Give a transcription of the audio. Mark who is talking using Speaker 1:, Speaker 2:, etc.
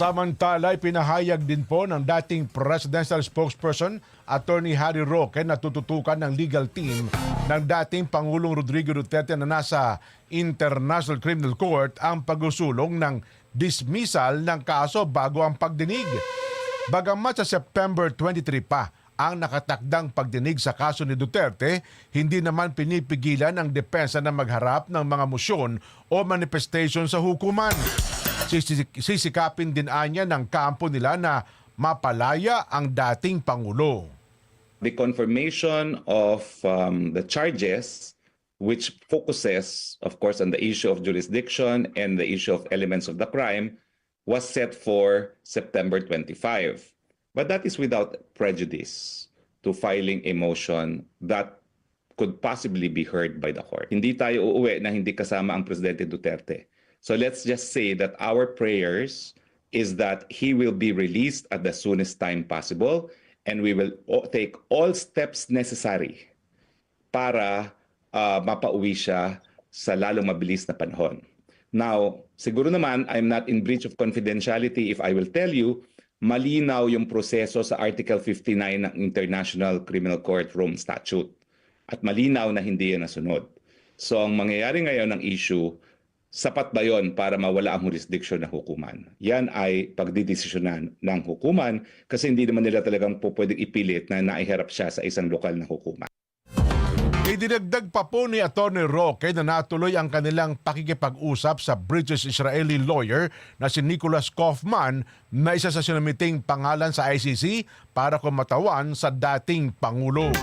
Speaker 1: Samantala, pinahayag din po ng dating presidential spokesperson Attorney Harry Roque na tututukan ng legal team ng dating Pangulong Rodrigo Duterte na nasa International Criminal Court ang pagsusulong ng dismissal ng kaso bago ang pagdinig. Bagamat sa September 23 pa ang nakatakdang pagdinig sa kaso ni Duterte, hindi naman pinipigilan ang depensa na magharap ng mga musyon o manifestation sa hukuman. Sisik- Sisikapin din anya ng kampo nila na mapalaya ang dating Pangulo.
Speaker 2: the confirmation of um, the charges, which focuses, of course, on the issue of jurisdiction and the issue of elements of the crime, was set for September 25. But that is without prejudice to filing a motion that could possibly be heard by the court. Hindi tayo uuwi na hindi kasama ang Presidente Duterte. So let's just say that our prayers is that he will be released at the soonest time possible and we will take all steps necessary para ah, mapauwi siya sa lalong mabilis na panahon. Now, siguro naman I'm not in breach of confidentiality if I will tell you malinaw yung proseso sa Article 59 ng International Criminal Court Rome Statute at malinaw na hindi yan nasunod. So ang mangyayari ngayon ng issue, sapat ba yon para mawala ang jurisdiction ng hukuman? Yan ay pagdidesisyonan ng hukuman kasi hindi naman nila talagang po pwedeng ipilit na naiharap siya sa isang lokal na hukuman.
Speaker 1: Idinagdag pa po ni Atty. Roque na natuloy ang kanilang pakikipag-usap sa British-Israeli lawyer na si Nicholas Kaufman na isa sa sinamiting pangalan sa ICC para kumatawan sa dating Pangulo.